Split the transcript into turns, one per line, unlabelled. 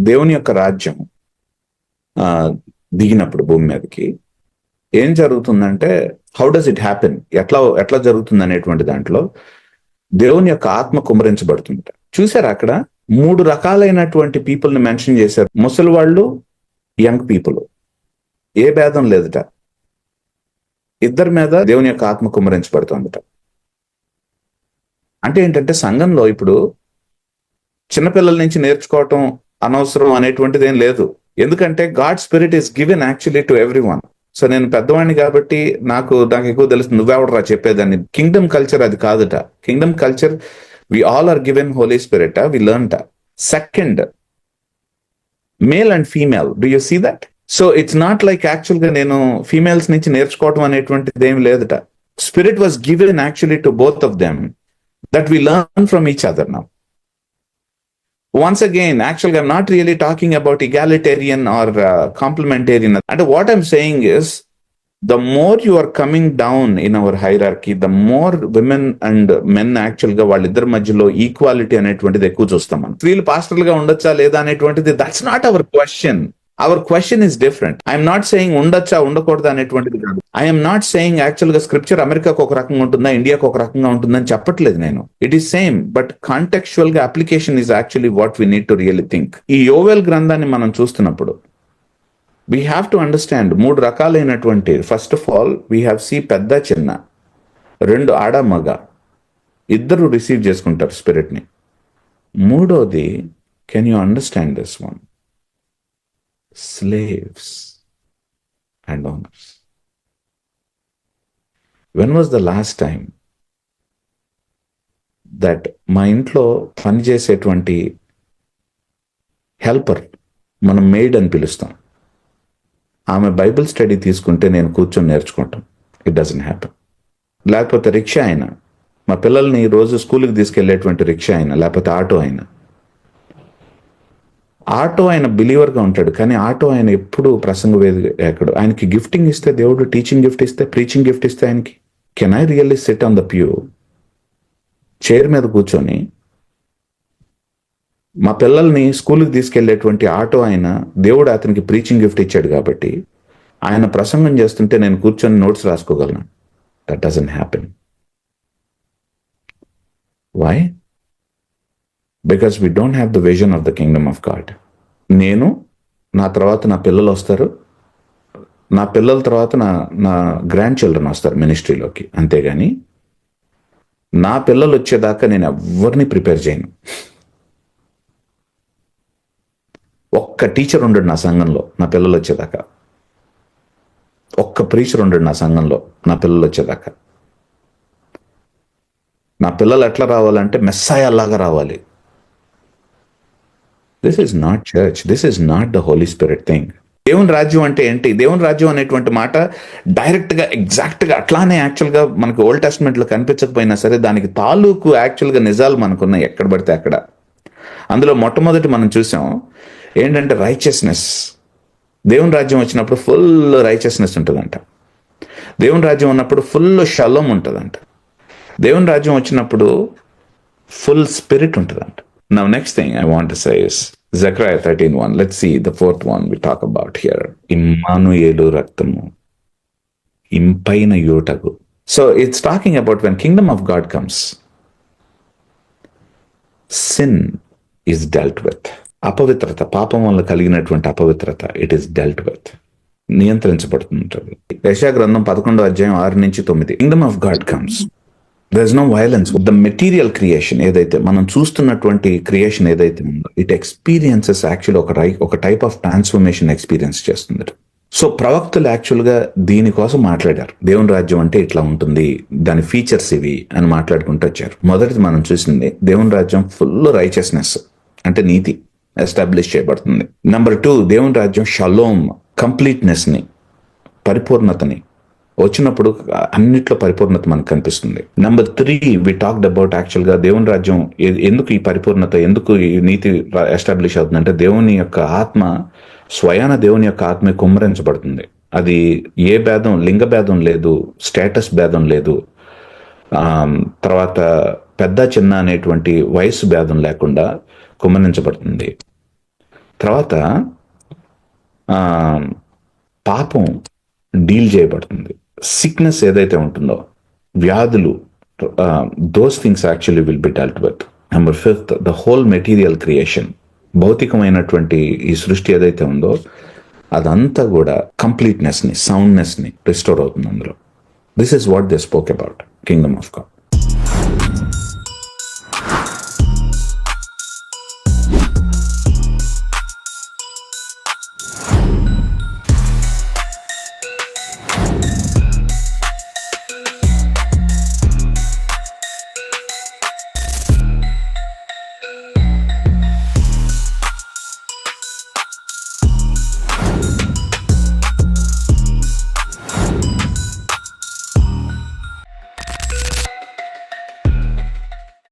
దేవుని యొక్క రాజ్యం ఆ, దిగినప్పుడు భూమి మీదకి ఏం జరుగుతుందంటే హౌ డస్ ఇట్ హ్యాపెన్ ఎట్లా ఎట్లా జరుగుతుంది అనేటువంటి దాంట్లో దేవుని యొక్క ఆత్మ కుమరించబడుతుంట. చూసారా అక్కడ? మూడు రకాలైనటువంటి పీపుల్ని మెన్షన్ చేశారు. ముసలి వాళ్ళు యంగ్ పీపుల్. ఏ భేదం లేదుట. ఇద్దరి మీద దేవుని యొక్క ఆత్మ కుమరించబడుతుందట. అంటే ఏంటంటే సంఘంలో ఇప్పుడు చిన్నపిల్లల నుంచి నేర్చుకోవటం అనవసరం అనేటువంటిది ఏం లేదు. ఎందుకంటే God spirit is given actually to everyone so నేను పెద్దవాడిని కాబట్టి నాకు నాకు ఎక్కువ తెలుసు. నువ్వెవడరా చెప్పేదాన్ని? కింగ్డమ్ కల్చర్ అది కాదుట. Kingdom culture we all are given holy spirit we learn second male and female do you see that so it's not like యాక్చువల్గా నేను ఫీమేల్స్ నుంచి నేర్చుకోవటం అనేటువంటిది ఏం లేదుట. Spirit was given actually to both of them that we learn from each other now once again actually i'm not really talking about egalitarian or uh, complementarian and what i'm saying is the more you are coming down in our hierarchy the more women and men actual గా వాళ్ళిద్దరి మధ్యలో equality అనేటువంటిది ఎక్కువ చూస్తాం మనం స్త్రీలు పాస్టర్లు గా ఉండొచ్చా లేదా అనేటువంటిది that's not our question our question is different I'm not saying ఉండొచ్చా ఉండకూడదు అనేటువంటిది కాదు. ఐఎమ్ నాట్ సెయింగ్ యాక్చువల్గా స్క్రిప్చర్ అమెరికాకు ఒక రకంగా ఉంటుందా ఇండియాకు ఒక రకంగా ఉంటుందని చెప్పట్లేదు నేను. It is same but కాంటెక్చువల్గా application is actually what we need to really think ఈ యోవెల్ గ్రంథాన్ని మనం చూస్తున్నప్పుడు వీ హ్యావ్ టు అండర్స్టాండ్ మూడు రకాలైనటువంటి first of all we have see పెద్ద చిన్న రెండు ఆడ మగ. ఇద్దరు రిసీవ్ చేసుకుంటారు స్పిరిట్ని మూడోది can you understand this one slaves and owners. When was the last time that మా ఇంట్లో పనిచేసేటువంటి హెల్పర్ మనం మెయిడ్ అని పిలుస్తాం. ఆమె బైబిల్ స్టడీ తీసుకుంటే నేను కూర్చొని నేర్చుకుంటాం. ఇట్ డజన్ హ్యాపన్ లేకపోతే రిక్షా అయినా మా పిల్లల్ని రోజు స్కూల్కి తీసుకెళ్ళేటువంటి రిక్షా అయినా లేకపోతే ఆటో అయినా ఆటో ఆయన బిలీవర్గా ఉంటాడు. కానీ ఆటో ఆయన ఎప్పుడు ప్రసంగ వేదికడు ఆయనకి గిఫ్టింగ్ ఇస్తే దేవుడు టీచింగ్ గిఫ్ట్ ఇస్తే ప్రీచింగ్ గిఫ్ట్ ఇస్తే ఆయనకి. Can I really set on the pew chair మీద కూర్చొని మా పిల్లల్ని స్కూల్కి తీసుకెళ్ళేటువంటి ఆటో ఆయన దేవుడు అతనికి ప్రీచింగ్ గిఫ్ట్ ఇచ్చాడు కాబట్టి ఆయన ప్రసంగం చేస్తుంటే నేను కూర్చొని notes రాసుకోగలను. That doesn't happen why because we don't have the vision of the kingdom of God నేను నా తర్వాత నా పిల్లలు వస్తారు. నా పిల్లల తర్వాత నా నా గ్రాండ్ చిల్డ్రన్ వస్తారు మినిస్ట్రీలోకి అంతేగాని నా పిల్లలు వచ్చేదాకా నేను ఎవరిని ప్రిపేర్ చేయను. ఒక్క టీచర్ ఉండడు నా సంఘంలో నా పిల్లలు వచ్చేదాకా. ఒక్క ప్రీచర్ ఉండడు నా సంఘంలో నా పిల్లలు వచ్చేదాకా. నా పిల్లలు ఎట్లా రావాలంటే మెస్సాయల్లాగా రావాలి. This is not church this is not the holy spirit thing దేవుని రాజ్యం అంటే ఏంటి? దేవుని రాజ్యం అనేటువంటి మాట డైరెక్ట్గా ఎగ్జాక్ట్గా అట్లానే యాక్చువల్గా మనకు ఓల్డ్ టెస్ట్మెంట్లో కనిపించకపోయినా సరే దానికి తాలూకు యాక్చువల్గా నిజాలు మనకున్నాయి ఎక్కడ పడితే అక్కడ. అందులో మొట్టమొదటి మనం చూసాం ఏంటంటే రైచియస్నెస్ దేవుని రాజ్యం వచ్చినప్పుడు ఫుల్ రైచియస్నెస్ ఉంటుందంట. దేవుని రాజ్యం ఉన్నప్పుడు ఫుల్ షలం ఉంటుందంట. దేవుని రాజ్యం వచ్చినప్పుడు ఫుల్ స్పిరిట్ ఉంటుందంట. నా next thing I want say is Zechariah thirteen one let see the fourth one we talk about here Immanuel రక్తము ఇంపైన యూటకు So it's talking about when kingdom of God comes, sin is dealt with. అపవిత్రత పాపం వల్ల కలిగినటువంటి అపవిత్రత it is dealt with నియంత్రించబడుతుంటుంది యశా గ్రంథం పదకొండో అధ్యాయం ఆరు నుంచి తొమ్మిది kingdom of God comes there is no violence the material creation ఏదైతే మనం చూస్తున్నటువంటి క్రియేషన్ ఏదైతే ఉందో ఇట్ ఎక్స్పీరియన్సెస్ యాక్చువల్ ఒక రై ఒక టైప్ ఆఫ్ ట్రాన్స్ఫర్మేషన్ ఎక్స్పీరియన్స్ చేస్తుంది. సో ప్రవక్తలు యాక్చువల్గా దీనికోసం మాట్లాడారు. దేవుని రాజ్యం అంటే ఇట్లా ఉంటుంది దాని ఫీచర్స్ ఇవి అని మాట్లాడుకుంటూ వచ్చారు. మొదటిది మనం చూసింది దేవుని రాజ్యం ఫుల్ రైచియస్నెస్ అంటే నీతి ఎస్టాబ్లిష్ చేయబడుతుంది. నెంబర్ టూ దేవుని రాజ్యం షలోమ్ కంప్లీట్నెస్ని పరిపూర్ణతని వచ్చినప్పుడు అన్నిట్లో పరిపూర్ణత మనకు కనిపిస్తుంది. Number three we talked about యాక్చువల్గా దేవుని రాజ్యం ఎందుకు ఈ పరిపూర్ణత ఎందుకు ఈ నీతి ఎస్టాబ్లిష్ అవుతుందంటే దేవుని యొక్క ఆత్మ స్వయాన దేవుని యొక్క ఆత్మ కుమ్మరించబడుతుంది. అది ఏ భేదం లింగ భేదం లేదు స్టేటస్ భేదం లేదు. తర్వాత పెద్ద చిన్న అనేటువంటి వయసు భేదం లేకుండా కుమ్మరించబడుతుంది. తర్వాత పాపం డీల్ చేయబడుతుంది. సిక్నెస్ ఏదైతే ఉంటుందో వ్యాధులు those things actually will be dealt with number fifth the whole material creation భౌతికమైనటువంటి ఈ సృష్టి ఏదైతే ఉందో అదంతా కూడా కంప్లీట్నెస్ని సౌండ్నెస్ని రిస్టోర్ అవుతుంది అందులో. This is what they spoke about kingdom of God